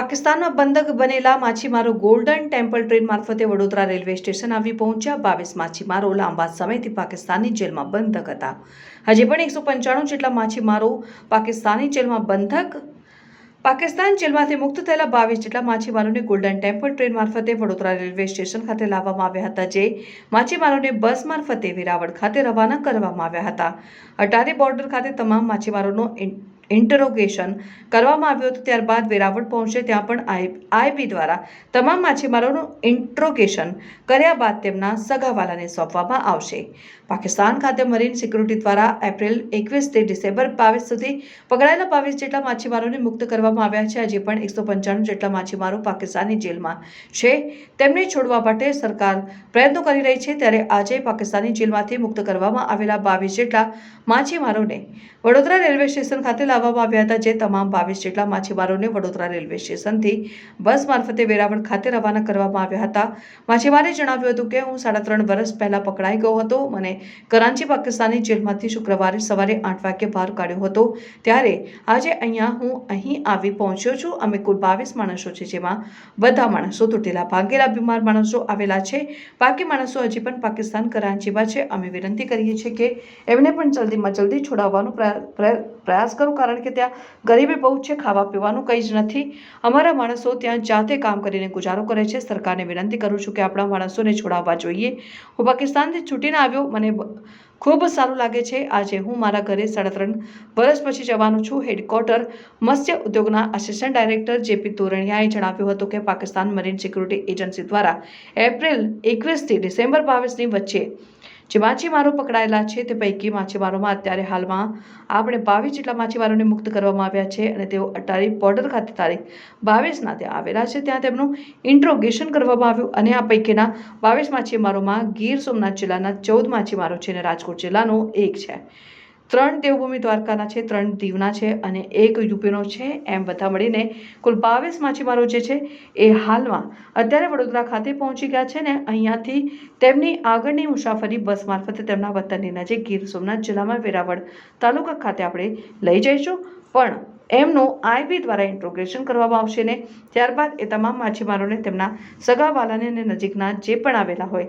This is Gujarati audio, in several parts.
પાકિસ્તાનમાં બંધક બનેલા માછીમારો ગોલ્ડન ટેમ્પલ ટ્રેન મારફતે વડોદરા રેલવે સ્ટેશન આવી પહોંચ્યા. બાવીસ માછીમારો લાંબા સમયથી પાકિસ્તાની જેલમાં બંધક હતા. હજી પણ એકસો પંચાણું જેટલા માછીમારો પાકિસ્તાની જેલમાં બંધક, પાકિસ્તાન જેલમાંથી મુક્ત થયેલા બાવીસ જેટલા માછીમારોને ગોલ્ડન ટેમ્પલ ટ્રેન મારફતે વડોદરા રેલવે સ્ટેશન ખાતે લાવવામાં આવ્યા હતા, જે માછીમારોને બસ મારફતે વેરાવળ ખાતે રવાના કરવામાં આવ્યા હતા. અટારી બોર્ડર ખાતે તમામ માછીમારોનો ઇન્ટરોગેશન કરવામાં આવ્યું હતું, ત્યારબાદ વેરાવળ પહોંચે ત્યાં પણ આઈ આઈબી દ્વારા તમામ માછીમારોનું ઇન્ટ્રોગેશન કર્યા બાદ તેમના સગાવાલાને સોંપવામાં આવશે. પાકિસ્તાન ખાતે મરીન સિક્યુરિટી દ્વારા એપ્રિલ એકવીસથી ડિસેમ્બર બાવીસ સુધી પકડાયેલા બાવીસ જેટલા માછીમારોને મુક્ત કરવામાં આવ્યા છે. આજે પણ એકસો પંચાણું જેટલા માછીમારો પાકિસ્તાની જેલમાં છે. તેમને છોડવા માટે સરકાર પ્રયત્નો કરી રહી છે. ત્યારે આજે પાકિસ્તાની જેલમાંથી મુક્ત કરવામાં આવેલા બાવીસ જેટલા માછીમારોને વડોદરા રેલવે સ્ટેશન ખાતે લાવવામાં આવ્યા હતા જે તમામ બાવીસ જેટલા માછીમારોને વડોદરા રેલવે સ્ટેશનથી બસ મારફતે વેરાવળ ખાતે રવાના કરવામાં આવ્યા હતા. માછીમારે જણાવ્યું હતું કે, હું સાડા ત્રણ વર્ષ પહેલાં પકડાઈ ગયો હતો મને કરાંચી પાકિસ્તાની જેલમાંથી શુક્રવારે સવારે આઠ વાગ્યે બહાર કાઢ્યો હતો. ત્યારે આજે અહીંયા હું અહીં આવી પહોંચ્યો છું. અમે કુલ બાવીસ માણસો છે જેમાં બધા માણસો તૂટેલા, ભાગેલા, બીમાર માણસો આવેલા છે. બાકી માણસો હજી પણ પાકિસ્તાન કરાંચીમાં છે. અમે વિનંતી કરીએ છીએ કે એમને પણ જલ્દીમાં જલ્દી છોડાવવાનો પ્રયા- પ્રયા- પ્રયાસ કરો, કારણ કે ત્યાં ગરીબી બહુ છે, ખાવા પીવાનું કંઈ જ નથી. અમારા માણસો ત્યાં જાતે કામ કરીને ગુજારો કરે છે. સરકારને વિનંતી કરું છું કે આપણા માણસોને છોડાવવા જોઈએ. હું પાકિસ્તાનથી છૂટીને આવ્યો, મને ખૂબ સારું લાગે છે. આજે હું મારા ઘરે સાડા ત્રણ વર્ષ પછી જવાનું છું. હેડક્વાર્ટર મત્સ્ય ઉદ્યોગના આસિસ્ટન્ટ ડાયરેક્ટર જેપી તોરણિયાએ જણાવ્યું હતું કે પાકિસ્તાન મરીન સિક્યુરિટી એજન્સી દ્વારા એપ્રિલ એકવીસથી ડિસેમ્બર બાવીસની વચ્ચે જે માછીમારો પકડાયેલા છે તે પૈકી માછીમારોમાં અત્યારે હાલમાં આપણે બાવીસ જેટલા માછીમારોને મુક્ત કરવામાં આવ્યા છે અને તેઓ અટારી બોર્ડર ખાતે તારીખ બાવીસના ત્યાં આવેલા છે. ત્યાં તેમનું ઇન્ટ્રોગેશન કરવામાં આવ્યું અને આ પૈકીના બાવીસ માછીમારોમાં ગીર સોમનાથ જિલ્લાના ચૌદ માછીમારો છે અને રાજકોટ જિલ્લાનો એક છે. ત્રણ દેવભૂમિ દ્વારકાના છે, ત્રણ દીવના છે અને એક યુપીનો છે. એમ બધા મળીને કુલ બાવીસ માછીમારો જે છે એ હાલમાં અત્યારે વડોદરા ખાતે પહોંચી ગયા છે ને અહીંયાથી તેમની આગળની મુસાફરી બસ મારફતે તેમના વતનની નજીક ગીર સોમનાથ જિલ્લામાં વેરાવળ તાલુકા ખાતે આપણે લઈ જઈશું. પણ એમનું આઈબી દ્વારા ઇન્ટ્રોગેશન કરવામાં આવશે ને ત્યારબાદ એ તમામ માછીમારોને તેમના સગાવાલાને અને નજીકના જે પણ આવેલા હોય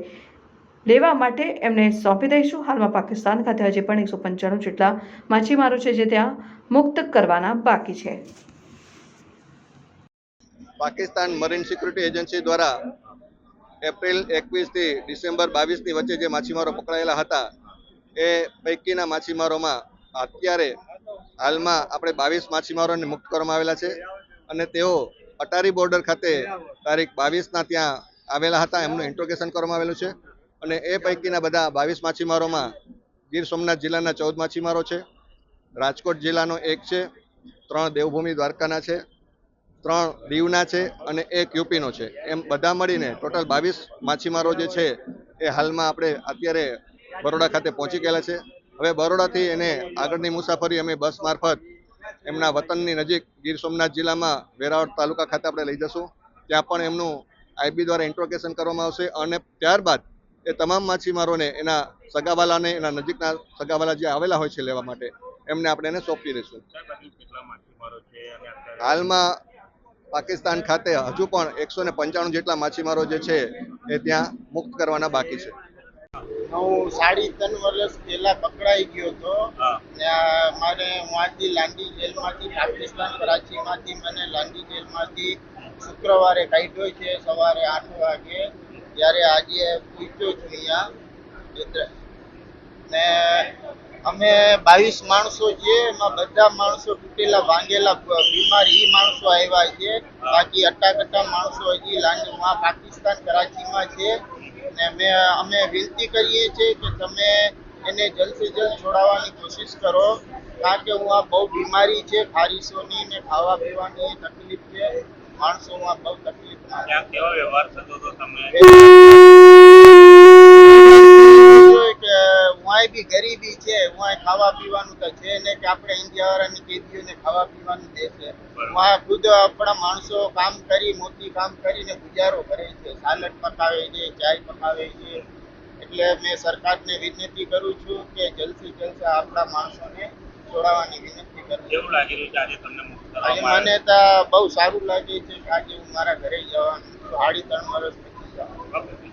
લેવા માટે એમને સોંપી દઈશું. હાલમાં પાકિસ્તાન ખાતે હજી પણ એકસો પંચાણું જેટલા માછીમારો છે જે ત્યાં મુક્ત કરવાના બાકી છે. પાકિસ્તાન મરીન સિક્યુરિટી એજન્સી દ્વારા એપ્રિલ એકવીસથી ડિસેમ્બર બાવીસની વચ્ચે જે માછીમારો પકડાયેલા હતા, એ પૈકીના માછીમારોમાં અત્યારે હાલમાં આપણે બાવીસ માછીમારોને મુક્ત કરવામાં આવેલા છે અને તેઓ અટારી બોર્ડર ખાતે તારીખ બાવીસના ત્યાં આવેલા હતા. એમનું ઇન્ટ્રોગેશન કરવામાં આવેલું છે. અને એ પૈકીના બધા બાવીસ માછીમારોમાં ગીર સોમનાથ જિલ્લાના ચૌદ માછીમારો છે. રાજકોટ જિલ્લાનો એક છે. ત્રણ દેવભૂમિ દ્વારકાના છે. ત્રણ દીવના છે અને એક યુપીનો છે. એમ બધા મળીને ટોટલ બાવીસ માછીમારો જે છે એ હાલમાં આપણે અત્યારે બરોડા ખાતે પહોંચી ગયેલા છે. હવે બરોડાથી એને આગળની મુસાફરી અમે બસ મારફત એમના વતનની નજીક ગીર સોમનાથ જિલ્લામાં વેરાવળ તાલુકા ખાતે આપણે લઈ જશું. ત્યાં પણ એમનું આઈબી દ્વારા ઇન્ટ્રોગેશન કરવામાં આવશે અને ત્યારબાદ એ તમામ માછીમારોને એના સગાવાલાને એના નજીકના સગાવાલા જે આવેલા હોય છે લેવા માટે એમને આપણે એને સોંપી દઈશું. હાલમાં પાકિસ્તાન ખાતે હજુ પણ એકસો ને પંચાણું જેટલા માછીમારો જે છે એ ત્યાં મુક્ત કરવાના બાકી છે. હું સાડી ત્રણ વર્ષ પહેલા પકડાઈ ગયો હતો. ત્યાં મારે વાંચી લાંડી જેલમાંથી પાકિસ્તાન કરાચીમાંથી મને લાંડી જેલમાંથી શુક્રવારે કાઢ્યો છે સવારે આઠ વાગે. ત્યારે આજે પૂછ્યો છું અહીંયા. ને અમે બાવીસ માણસો છે એમાં બધા માણસો તૂટેલા, ભાંગેલા બીમાર એ માણસો આવ્યા છે. બાકી અટાકટા માણસો હજી લાંડીમાં પાકિસ્તાન કરાચીમાં છે. ને અમે અમે વિનંતી કરીએ છીએ કે તમે એને જલ્દથી જલ્દ છોડાવવાની કોશિશ કરો. કારણ કે હું આ બહુ બીમારી છે ખારીશોની ને ખાવા પીવાની તકલીફ છે. માણસોમાં બહુ તકલીફમાં છે. કેવો વ્યવહાર થતો હતો તમે? જોયું બી ગરીબી છે વાંય ખાવા પીવાનું તો છે ને કે આપણે ઇન્ડિયા કેદીઓને ખાવા પીવાનું દે છે ખુદ આપણા માણસો કામ કરી મોટી કામ કરીને ગુજારો કરે છે. સાલડ પકાવે છે ચાય પકાવે છે. એટલે મેં સરકારને વિનંતી કરું છું કે જલ્દથી જલ્દ આપણા માણસોને છોડાવવાની વિનંતી કરું. કેવું લાગી રહ્યું છે આજે તમને મુક્ત કરવામાં મને તો બહુ સારું લાગે છે કે આજે હું મારા ઘરે જવાનું છું સાડી ત્રણ વર્ષ પછી.